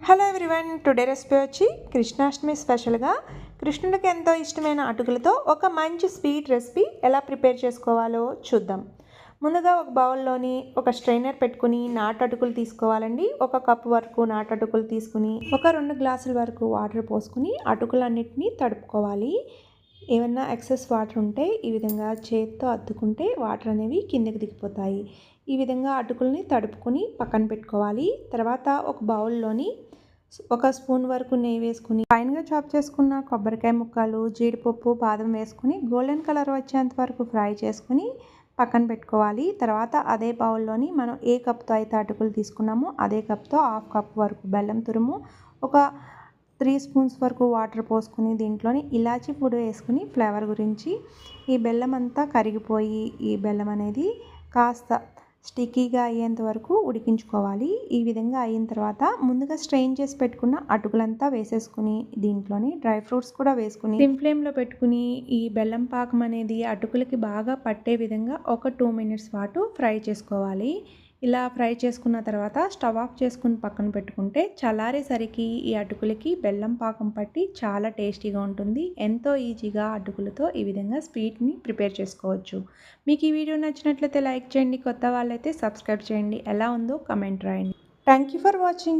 Hello everyone today recipe వచ్చి కృష్ణాష్టమి స్పెషల్గా కృష్ణుడికి ఎంతో ఇష్టమైన అటుకులతో ఒక మంచి స్వీట్ రెసిపీ ఎలా ప్రిపేర్ చేసుకోవాలో చూద్దాం. ముందుగా ఒక బౌల్లోని ఒక స్ట్రైనర్ పెట్టుకుని నాటు అటుకులు తీసుకోవాలండి. ఒక కప్ వరకు నాటు అటుకులు తీసుకుని ఒక రెండు గ్లాసుల వరకు వాటర్ పోసుకుని అటుకులన్నిటిని తడుపుకోవాలి. ఏమన్నా ఎక్సెస్ వాటర్ ఉంటే ఈ విధంగా చేతితో అద్దుకుంటే వాటర్ అనేవి కిందకి దిగిపోతాయి. ఈ విధంగా అటుకుల్ని తడుపుకొని పక్కన పెట్టుకోవాలి. తర్వాత ఒక బౌల్లోని ఒక స్పూన్ వరకు నెయ్యి వేసుకుని ఫైన్గా చాప్ చేసుకున్న కొబ్బరికాయ ముక్కలు జీడిపప్పు బాదం వేసుకుని గోల్డెన్ కలర్ వచ్చేంత వరకు ఫ్రై చేసుకుని పక్కన పెట్టుకోవాలి. తర్వాత అదే బౌల్లోని మనం ఏ కప్తో అయితే అటుకులు తీసుకున్నామో అదే కప్తో హాఫ్ కప్ వరకు బెల్లం తురుము ఒక త్రీ స్పూన్స్ వరకు వాటర్ పోసుకుని దీంట్లోని ఇలాచి పొడి వేసుకుని ఫ్లేవర్ గురించి ఈ బెల్లం అంతా కరిగిపోయి ఈ బెల్లం అనేది కాస్త స్టిక్కీగా అయ్యేంత వరకు ఉడికించుకోవాలి. ఈ విధంగా అయిన తర్వాత ముందుగా స్ట్రెయిన్ చేసి పెట్టుకున్న అటుకులంతా వేసేసుకుని దీంట్లోని డ్రై ఫ్రూట్స్ కూడా వేసుకుని సిమ్ ఫ్లేమ్లో పెట్టుకుని ఈ బెల్లం పాకం అనేది అటుకులకి బాగా పట్టే విధంగా ఒక టూ మినిట్స్ పాటు ఫ్రై చేసుకోవాలి. ఇలా ఫ్రై చేసుకున్న తర్వాత స్టవ్ ఆఫ్ చేసుకుని పక్కన పెట్టుకుంటే చల్లారేసరికి ఈ అటుకులకి బెల్లం పాకం పట్టి చాలా టేస్టీగా ఉంటుంది. ఎంతో ఈజీగా అటుకులతో ఈ విధంగా స్వీట్ని ప్రిపేర్ చేసుకోవచ్చు. మీకు ఈ వీడియో నచ్చినట్లయితే లైక్ చేయండి. కొత్త వాళ్ళైతే సబ్స్క్రైబ్ చేయండి. ఎలా ఉందో కమెంట్ రాయండి. Thank you for watching.